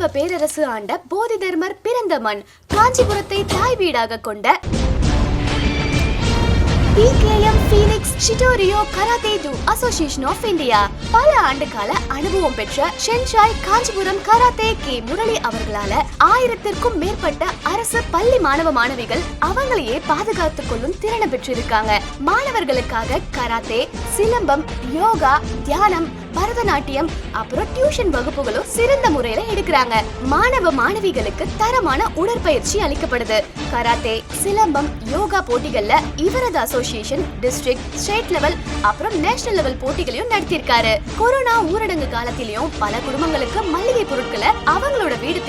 பல்லவ பேரரசு ஆண்ட போதி தர்மர் பிறந்த மண் காஞ்சிபுரத்தை தாய் வீடாக கொண்ட PKM Phoenix Shitoryu karate do association of India பல ஆண்டுகால அனுபவம் பெற்ற sensei Kanchipuram karate K Murali அவர்களால ஆயிரத்திற்கும் மேற்பட்ட அரசு பள்ளி மாணவ மாணவிகள் அவங்களையே பாதுகாத்துக் கொள்ளும் திறனை பெற்றிருக்காங்க. மாணவர்களுக்காக கராத்தே சிலம்பம் யோகா தியானம் பரதநாட்டியம் அப்புறம் டியூஷன் வகுப்புகளும் சிறந்த முறையில எடுக்கிறாங்க. மாணவ மாணவிகளுக்கு தரமான உடற்பயிற்சி அளிக்கப்படுது. கராத்தே சிலம்பம் யோகா போட்டிகள்ல இவரது அசோசியேஷன் டிஸ்ட்ரிக்ட் ஸ்டேட் லெவல் அப்புறம் நேஷனல் லெவல் போட்டிகளையும் நடத்தியிருக்காரு. கொரோனா ஊரடங்கு காலத்திலயும் பல குடும்பங்களுக்கு மளிகை பொருட்கள்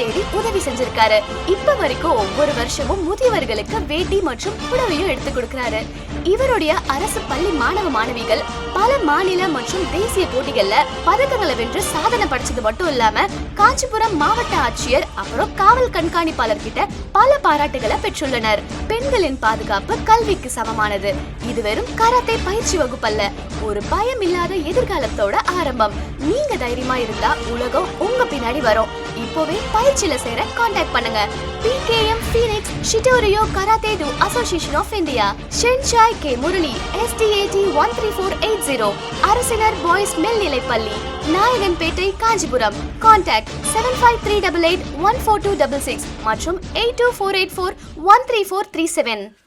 தேடி உதவி செஞ்சிருக்காரு. இப்ப வரைக்கும் ஒவ்வொரு வருஷமும் முதியவர்களுக்கு வேட்டி மற்றும் புடவையும் எடுத்து கொடுக்கிறாரு. இவருடைய அரசு பள்ளி மாணவ மாணவிகள் பல மாநில மற்றும் தேசிய போட்டிகள்ல பதக்கங்களை வென்று சாதனை படைச்சது மட்டும் இல்லாம காஞ்சிபுரம் மாவட்ட ஆட்சியர் அப்புறம் காவல் கண்காணிப்பாளர் கிட்ட பல பாராட்டுகளை பெற்றுள்ளனர். பெண்களின் பாதுகாப்பு கல்விக்கு சமமானது. இது வெறும் கராத்தே பயிற்சி வகுப்பல்ல. ஒரு பயம் இல்லாத எதிர்காலத்தோட ஆரம்பம். நீங்க தைரியமா இருந்தா உலகம் உங்க பின்னாடி வரும். இப்போவே பயிற்சியில சேர காண்டாக்ட் பண்ணுங்க. PKM Phoenix Shitoryu karate do association of India sensei K Murali STAD one three four eight zero அரசினர் பாய்ஸ் மேல்நிலைப்பள்ளி Nayakanpettai Kanchipuram contact seven five three double eight one four two double six மற்றும் eight two four eight four one three four three seven